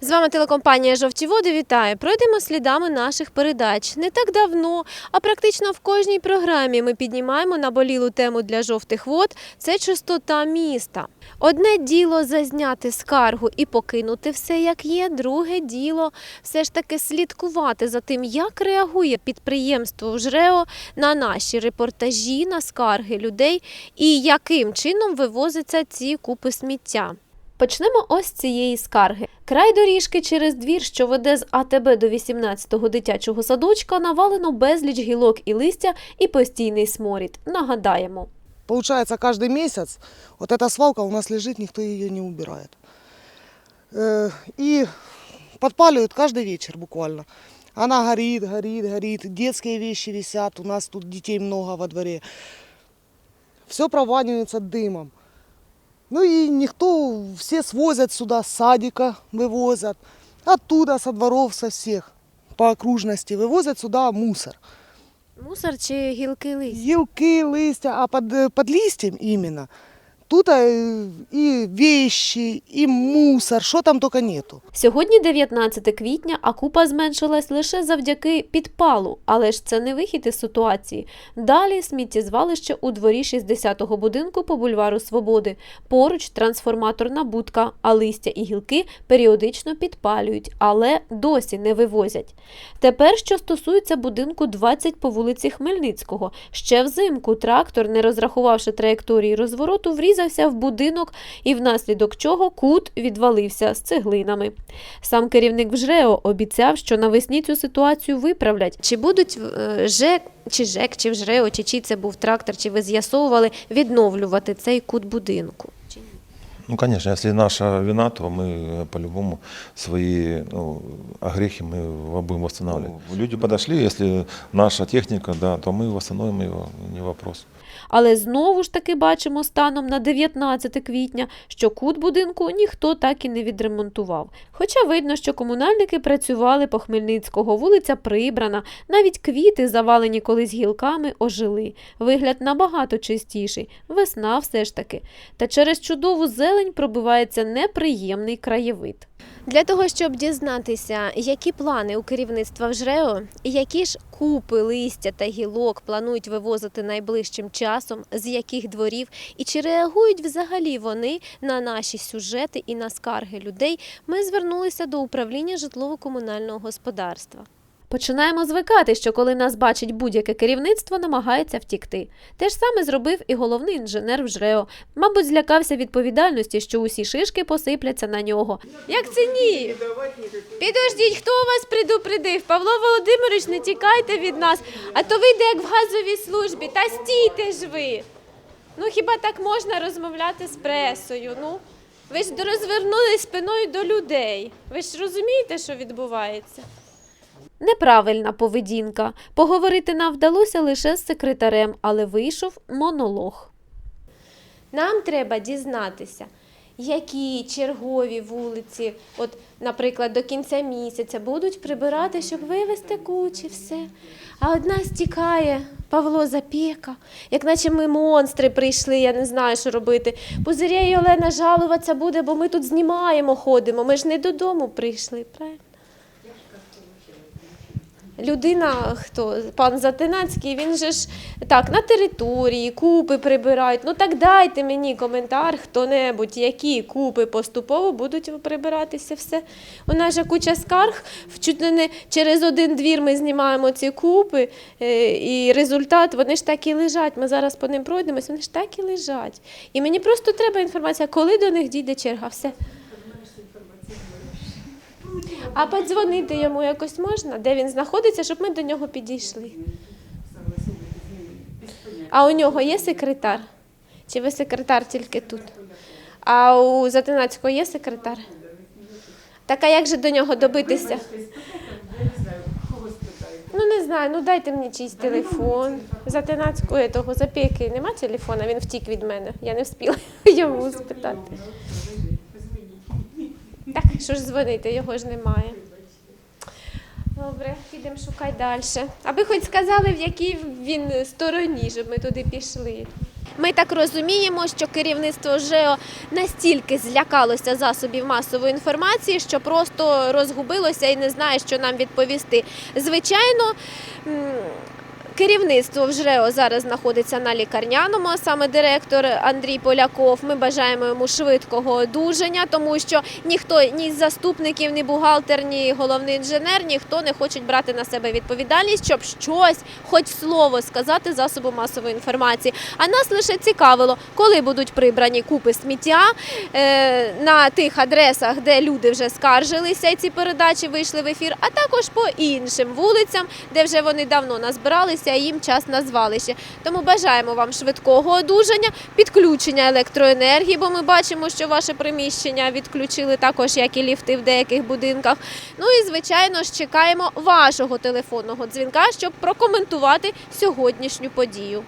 З вами телекомпанія Жовті води вітає. Пройдемо слідами наших передач. Не так давно, а практично в кожній програмі ми піднімаємо наболілу тему для жовтих вод це чистота міста. Одне діло зазняти скаргу і покинути все як є. Друге діло все ж таки слідкувати за тим, як реагує підприємство ЖРЕО на наші репортажі, на скарги людей і яким чином вивозяться ці купи сміття. Почнемо ось з цієї скарги. Край доріжки через двір, що веде з АТБ до 18-го дитячого садочка, навалено безліч гілок і листя і постійний сморід. Нагадаємо. Получается, каждый месяц вот эта свалка у нас лежит, никто ее не убирает. Э, И подпаливают каждый вечер буквально. Она горит, горит, горит. Детские вещи висят, у нас тут детей много во дворе. Все прованивается дымом. Ну и никто, все свозят сюда с садика, вывозят. Оттуда, со дворов, со всех по окружности вывозят сюда мусор. Мусор чи гілки листя? Елки, листья, а под, э, под листьем именно. Тут и вещи, и мусор, что там только нету. Сьогодні 19 квітня, а купа зменшилась лише завдяки підпалу, але ж це не вихід із ситуації. Далі сміттєзвалище у дворі 60-го будинку по бульвару Свободи. Поруч трансформаторна будка, а листя і гілки періодично підпалюють, але досі не вивозять. Тепер, що стосується будинку 20 по вулиці Хмельницького, ще взимку трактор, не розрахувавши траєкторії розвороту, врізався в будинок і внаслідок чого кут відвалився з цеглинами. Сам керівник ВЖРЕО обіцяв, що навесні цю ситуацію виправлять. Чи будуть е, ЖЕК, чи ЖЕК, чи ВЖРЕО, чи чий це був трактор, чи ви з'ясовували відновлювати цей кут будинку? Ну, конечно, если наша вина, то мы э, по-любому свои ну, огрехи мы будем восстанавливать. Ну, люди подошли, если наша техника, да, то мы восстановим его, не вопрос. Але знову ж таки бачимо станом на 19 квітня, що кут будинку ніхто так і не відремонтував. Хоча видно, що комунальники працювали по Хмельницького, вулиця прибрана, навіть квіти, завалені колись гілками, ожили. Вигляд набагато чистіший, весна все ж таки. Та через чудову зелень пробивається неприємний краєвид. Для того, щоб дізнатися, які плани у керівництва ВЖРЕО, і які ж купи листя та гілок планують вивозити найближчим часом, з яких дворів, і чи реагують взагалі вони на наші сюжети і на скарги людей, ми звернулися до управління житлово-комунального господарства. Починаємо звикати, що коли нас бачить будь-яке керівництво, намагається втікти. Те ж саме зробив і головний інженер в ЖРЕО. Мабуть, злякався відповідальності, що усі шишки посипляться на нього. Як це ні? Підождіть, хто вас предупредив? Павло Володимирович, не тікайте від нас, а то вийде як в газовій службі. Та стійте ж ви. Ну хіба так можна розмовляти з пресою? Ну ви ж розвернулись спиною до людей. Ви ж розумієте, що відбувається? Неправильна поведінка. Поговорити нам вдалося лише з секретарем, але вийшов монолог. Нам треба дізнатися, які чергові вулиці, от, наприклад, до кінця місяця будуть прибирати, щоб вивезти кучі, все. А одна стікає Павло Запєка, як наче ми монстри прийшли, я не знаю, що робити. Пузиря і Олена жалуватися буде, бо ми тут знімаємо, ходимо. Ми ж не додому прийшли, правильно? Людина, хто пан Затинацький, він же ж так на території купи прибирають. Ну так дайте мені коментар, хто-небудь, які купи поступово будуть прибиратися все. У нас же куча скарг. Чуть не через один двір ми знімаємо ці купи, е, і результат вони ж так і лежать. Ми зараз по ним пройдемось, вони ж так і лежать. І мені просто треба інформація, коли до них дійде черга. Все. А подзвонити йому якось можна, де він знаходиться, щоб ми до нього підійшли. А у нього є секретар? Чи ви секретар тільки тут? А у Затинацького є секретар? Так а як же до нього добитися? Ну не знаю, ну дайте мені чийсь телефон. Затинацького того запіки нема телефона, він втік від мене. Я не встигла йому спитати. Що ж дзвонити, його ж немає. Добре, підемо шукати далі. Аби хоч сказали, в якій він стороні, щоб ми туди пішли. Ми так розуміємо, що керівництво ЖЕО настільки злякалося засобів масової інформації, що просто розгубилося і не знає, що нам відповісти. Звичайно. Керівництво в ЖРЕО зараз знаходиться на лікарняному, а саме директор Андрій Поляков. Ми бажаємо йому швидкого одужання, тому що ніхто ні заступників, ні бухгалтер, ні головний інженер, ніхто не хоче брати на себе відповідальність, щоб щось, хоч слово сказати засобу масової інформації. А нас лише цікавило, коли будуть прибрані купи сміття е, на тих адресах, де люди вже скаржилися, і ці передачі вийшли в ефір, а також по іншим вулицям, де вже вони давно назбиралися, і їм час на звалище. Тому бажаємо вам швидкого одужання, підключення електроенергії, бо ми бачимо, що ваше приміщення відключили також, як і ліфти в деяких будинках. Ну і звичайно ж чекаємо вашого телефонного дзвінка, щоб прокоментувати сьогоднішню подію.